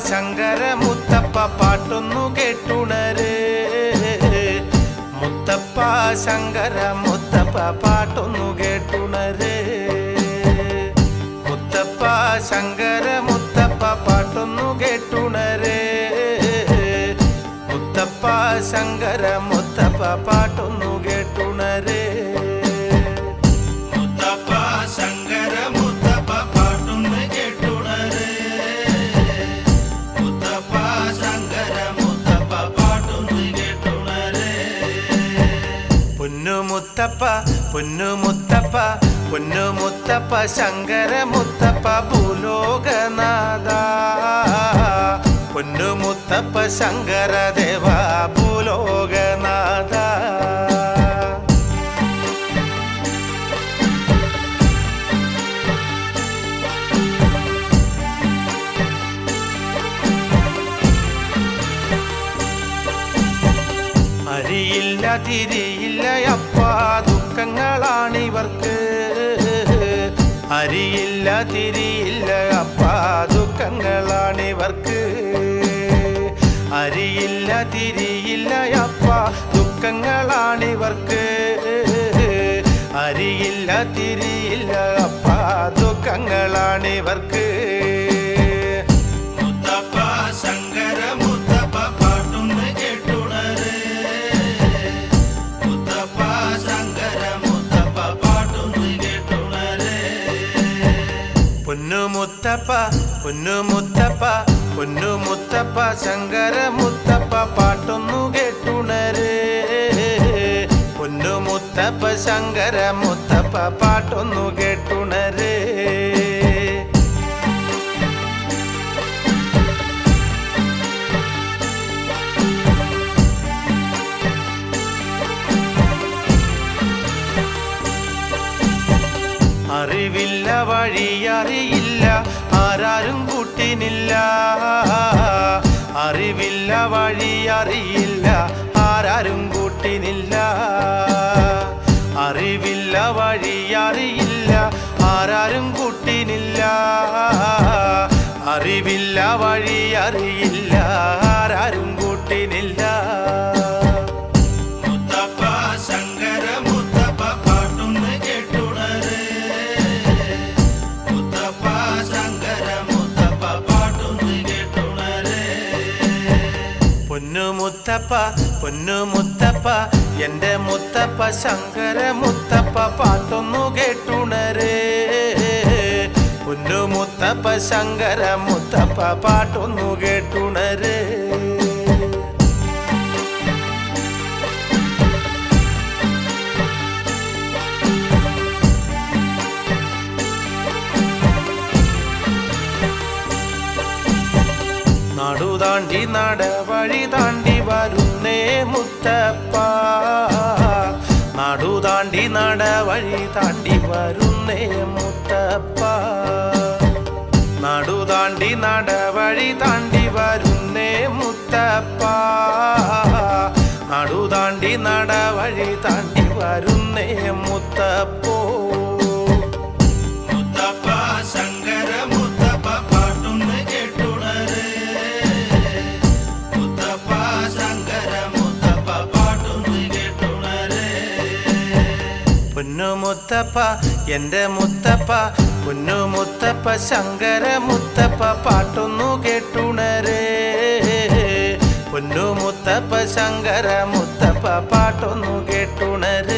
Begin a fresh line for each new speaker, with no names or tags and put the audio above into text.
ശങ്കര മുത്തപ്പ പാട്ടൊന്നു കേട്ടുണര്. മുത്തപ്പ ശങ്കര മുത്തപ്പ പാട്ടൊന്നു കേട്ടുണര്. മുത്തപ്പ ശങ്കര മുത്തപ്പ പാട്ടൊന്നു കേട്ടുണര്. മുത്തപ്പ ശങ്കര മുത്തപ്പ മുത്തപ്പ പൊന്നു മുത്തപ്പ പൊന്നു മുത്തപ്പ ശങ്കര മുത്തപ്പ ഭൂലോകനാഥ. പൊന്നു മുത്തപ്പ ശങ്കര അരിയില്ല തിരിയില്ല അപ്പാ ദുഃഖങ്ങളാണിവർക്ക്. അരിയില്ല തിരിയില്ല അപ്പാ ദുഃഖങ്ങളാണിവർക്ക്. അരിയില്ല തിരിയില്ല അപ്പാ ദുഃഖങ്ങളാണിവർക്ക്. അരിയില്ല തിരിയില്ല അപ്പാ ദുഃഖങ്ങളാണിവർക്ക്. പൊന്നു മുത്തപ്പ പൊന്നു മുത്തപ്പ പൊന്നു മുത്തപ്പ ശങ്കര മുത്തപ്പ പാട്ടൊന്നു കേട്ടുണരേ. പൊന്നു മുത്തപ്പ ശങ്കര മുത്തപ്പ പാട്ടൊന്നു കേട്ടുണരേ. അറിവില്ല വഴി അറിയില്ല ആരാരും കൂട്ടിനില്ല. അറിവില്ല വഴി അറിയില്ല. ആരാരും കൂട്ടിനില്ല. അറിവില്ല വഴി അറിയില്ല. ആരാരും കൂട്ടിനില്ല. അറിവില്ല വഴി അറിയില്ല. ആരാരും കൂട്ടിനില്ല. മുത്തപ്പ പൊന്നു മുത്തപ്പ എന്റെ മുത്തപ്പ ശങ്കര മുത്തപ്പ പാട്ടൊന്നു കേട്ടുണരേ. പൊന്നു മുത്തപ്പ ശങ്കര മുത്തപ്പ പാട്ടൊന്നു കേട്ടുണര്. നാടുതാണ്ടി നട വഴി താണ്ടി വരുന്നേ മുത്തപ്പ. നട വഴി താണ്ടി വരുന്നേ മുത്തപ്പ. നട വഴി താണ്ടി വരുന്നേ മുത്തപ്പ. നട വഴി താണ്ടി വരുന്നേ മുത്തപ്പ. മുത്തപ്പ എന്റെ മുത്തപ്പ പൊന്നു മുത്തപ്പ ശങ്കര മുത്തപ്പ പാട്ടൊന്നു കേട്ടുണരേ. പൊന്നു മുത്തപ്പ ശങ്കര മുത്തപ്പ പാട്ടൊന്നു കേട്ടുണര്.